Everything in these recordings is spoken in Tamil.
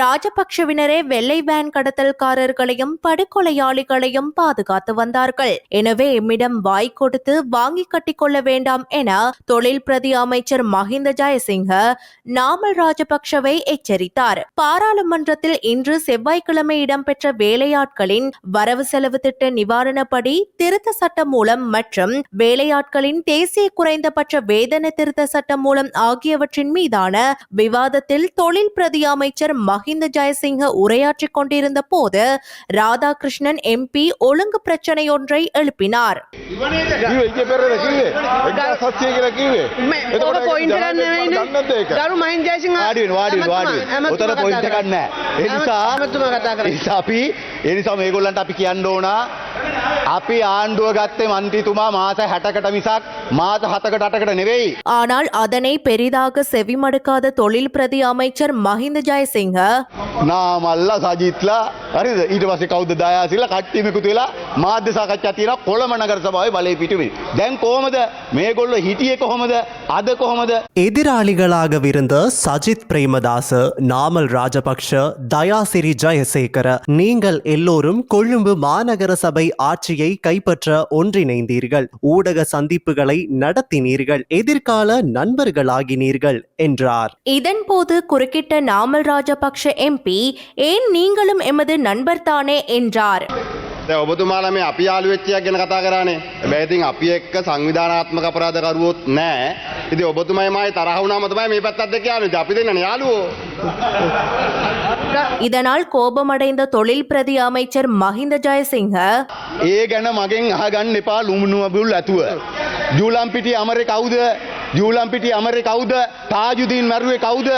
ராஜபக்ஷவினரே வெள்ளை வேன் கடத்தல்காரர்களையும் படுகொலையாளிகளையும் பாதுகாத்து வந்தார்கள். எனவே எம்மிடம் வாய் கொடுத்து வாங்கி கட்டிக்கொள்ள வேண்டாம் என தொழில் பிரதி அமைச்சர் மஹிந்த ஜெயசிங்க நாமல் ராஜபக்ஷவை எச்சரித்தார். பாராளுமன்றத்தில் இன்று செவ்வாய்க்கிழமை இடம்பெற்ற வேலையாட்களின் வரவு செலவு திட்ட நிவாரணப்படி திருத்த சட்டம் மூலம் மற்றும் வேலையாட்களின் தேசிய குறைந்தபட்ச வேதன திருத்த சட்டம் மூலம் ஆகியவற்றின் மீதான விவாதத்தில் தொழில் பிரதி அமைச்சர் மஹிந்த ஜெயசிங்க உரையாற்றிக் கொண்டிருந்த போது ராதாகிருஷ்ணன் எம்பி ஒழுங்கு பிரச்சனையொன்றை எழுப்பினார். අපි ඒ නිසා මේගොල්ලන්ට අපි කියන්න ඕන අපි ආණ්ඩුව ගත්තේ මන්ත්‍රීතුමා මාස 60කට මිසක් මාස 7කට 8කට නෙවෙයි. ஆனால் அதனை பெரிதாக செவிமடுக்காத தொழில் பிரதி அமைச்சர் மஹிந்த ஜெயசிங்க නාමල්ලා සජිත්ලා හරිද ඊට පස්සේ කවුද දයාසිලා කට්ටියම එකතු වෙලා මාධ්‍ය සාකච්ඡා තියෙනවා කොළඹ නගර සභාවේ බලය පිටුවේ. දැන් කොහමද මේගොල්ලෝ හිටියේ කොහමද? අද කොහමද? எதிராளிகளாகவிருந்த சஜித் பிரேமதாச நாமல் ராஜபக்ஷ தயாசிரி ஜெயசேகர நீங்கள் எல்லோரும் கொழும்பு மாநகர சபை ஆட்சியை கைப்பற்ற ஒன்றிணைந்தீர்கள் ஊடக சந்திப்புகளை நடத்தினீர்கள் எதிர்கால நண்பர்களாகினீர்கள் என்றார் இதன்போது குறுக்கிட்ட நாமல் ராஜபக்ஷ எம்பி ஏன் நீங்களும் எமது நண்பர் தானே என்றார் දැන් ඔබතුමාලා මේ අපි යාළු වෙච්චියක් ගැන කතා කරානේ. හැබැයි ඉතින් අපි එක්ක සංවිධානාත්මක අපරාධ කරුවොත් නැහැ. ඉතින් ඔබතුමයි මායි තරහ වුණාම තමයි මේ පැත්තත් එක්ක යාළුවෝ. ඉතින් අපි දෙන්නනේ යාළුවෝ. இதனால் கோபமடைந்த தொழில் பிரதி அமைச்சர் மஹிந்த ஜெயசிங்க ඒ ගැන මගෙන් අහගන්න එපා ලුමුණුවබුල් ඇතුව. ජූලම්පිටි අමරේ කවුද? ජූලම්පිටි අමරේ කවුද? තාජුදීන් මැරුවේ කවුද?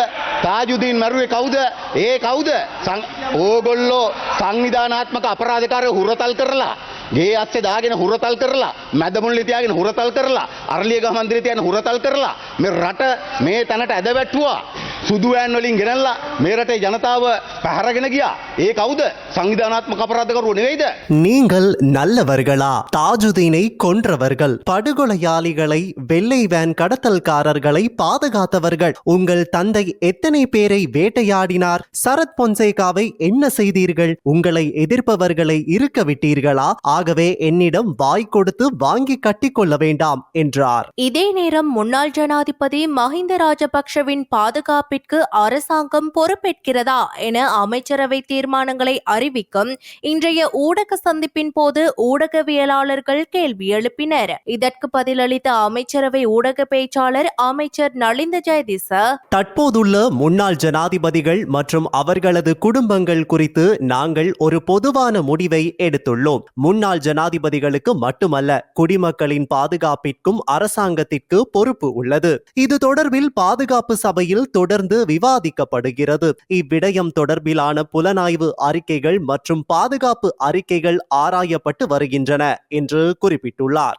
තාජුදීන් මැරුවේ කවුද? ඒ කවුද? සං- ඕගොල්ලෝ සංවිධානාත්මක අපරාධකාරය හුරතල් කරලා ගේ අස්සේ දාගෙන හුරතල් කරලා මැදමුල්ලේ තියාගෙන හුරතල් කරලා අරලියගහ මන්දිරේ තියාගෙන හුරතල් කරලා මේ රට මේ තැනට ඇද වැට්ටුවා සුදු වෑන් වලින් ගෙනල්ලා මේ රටේ ජනතාව පැහැරගෙන ගියා ඒ කවුද සංවිධානාත්මක අපරාධකරුවෝ නෙවෙයිද நீங்கள் நல்லவர்களா தாஜுதீனை கொன்றவர்கள் படுகொலையாளிகளை வெள்ளை வேன் கடத்தல்காரர்களை பாதுகாத்தவர்கள் உங்கள் தந்தை எத்தனை பேரை வேட்டையாடினார் சரத் பொன்சேகாவை என்ன செய்தீர்கள் உங்களை எதிர்ப்பவர்களை இருக்க விட்டீர்களா ஆகவே என்னிடம் வாய் கொடுத்து வாங்கி கட்டிக்கொள்ள வேண்டாம் என்றார் இதே நேரம் முன்னாள் ஜனாதிபதி மஹிந்த ராஜபக்ஷவின் பாதுகாப்பிற்கு அரசாங்கம் பொறுப்பேற்கிறதா என அமைச்சரவை தீர்மானங்களை அறிவிக்கும் இன்றைய ஊடக சந்திப்பின் போது ஊடகவியலாளர்கள் கேள்வி எழுப்பினர். இதற்கு பதிலளித்த அமைச்சரவை ஊடக பேச்சாளர் அமைச்சர் நலிந்த ஜெயதிச தற்போதுள்ள முன்னாள் ஜனாதிபதிகள் மற்றும் அவர்களது குடும்பங்கள் குறித்து நாங்கள் ஒரு பொதுவான முடிவை எடுத்துள்ளோம். முன்னாள் ஜனாதிபதிகளுக்கு மட்டுமல்ல குடிமக்களின் பாதுகாப்பிற்கும் அரசாங்கத்திற்கு பொறுப்பு உள்ளது. இது தொடர்பில் பாதுகாப்பு சபையில் தொடர் தொடர்ந்து விவாதிக்கப்படுகிறது. இவ்விடயம் தொடர்பிலான புலனாய்வு அறிக்கைகள் மற்றும் பாதுகாப்பு அறிக்கைகள் ஆராயப்பட்டு வருகின்றன என்று குறிப்பிட்டுள்ளார்.